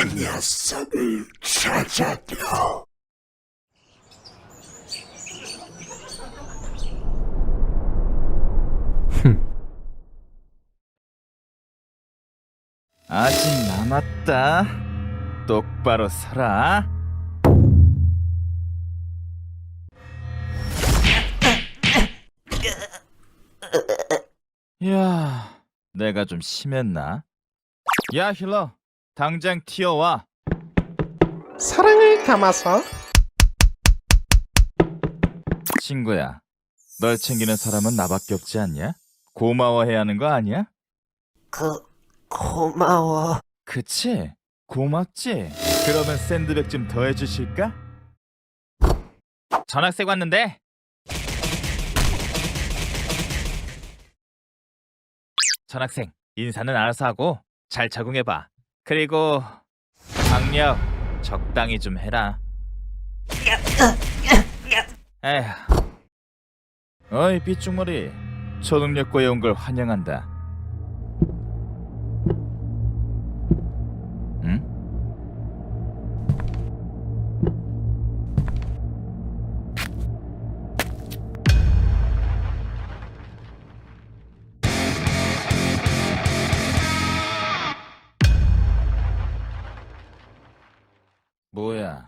그 녀석을 찾았다. 아직 남았다. 똑바로 서라. 야, 내가 좀 심했나? 야, 힐러, 당장 튀어와. 사랑을 담아서 친구야, 널 챙기는 사람은 나밖에 없지 않냐? 고마워해야 하는 거 아니야? 그 고마워. 그치? 고맙지? 그러면 샌드백 좀 더 해주실까? 전학생 왔는데 전학생 인사는 알아서 하고 잘 적응해봐 그리고 강력 적당히 좀 해라. 에휴. 어이 삐죽머리. 초능력고에 온 걸 환영한다. 응? 뭐야?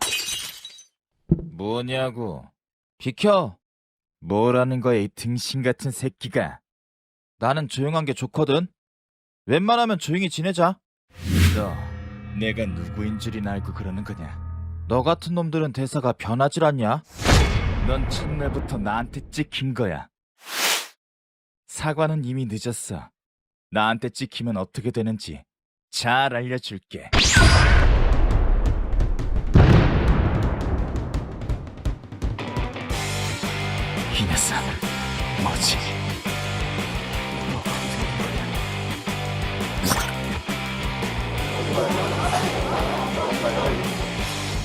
뭐냐고? 비켜! 뭐라는 거야 이 등신 같은 새끼가? 나는 조용한 게 좋거든. 웬만하면 조용히 지내자. 너, 내가 누구인 줄이나 알고 그러는 거냐? 너 같은 놈들은 대사가 변하질 않냐? 넌 첫날부터 나한테 찍힌 거야. 사과는 이미 늦었어. 나한테 찍히면 어떻게 되는지 잘 알려줄게.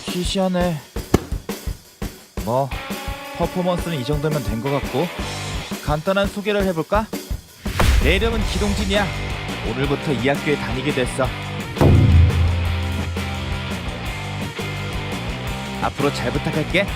희시하네. 뭐 퍼포먼스는 이 정도면 된 것 같고 간단한 소개를 해볼까? 내 이름은 기동진이야. 오늘부터 이 학교에 다니게 됐어. 앞으로 잘 부탁할게.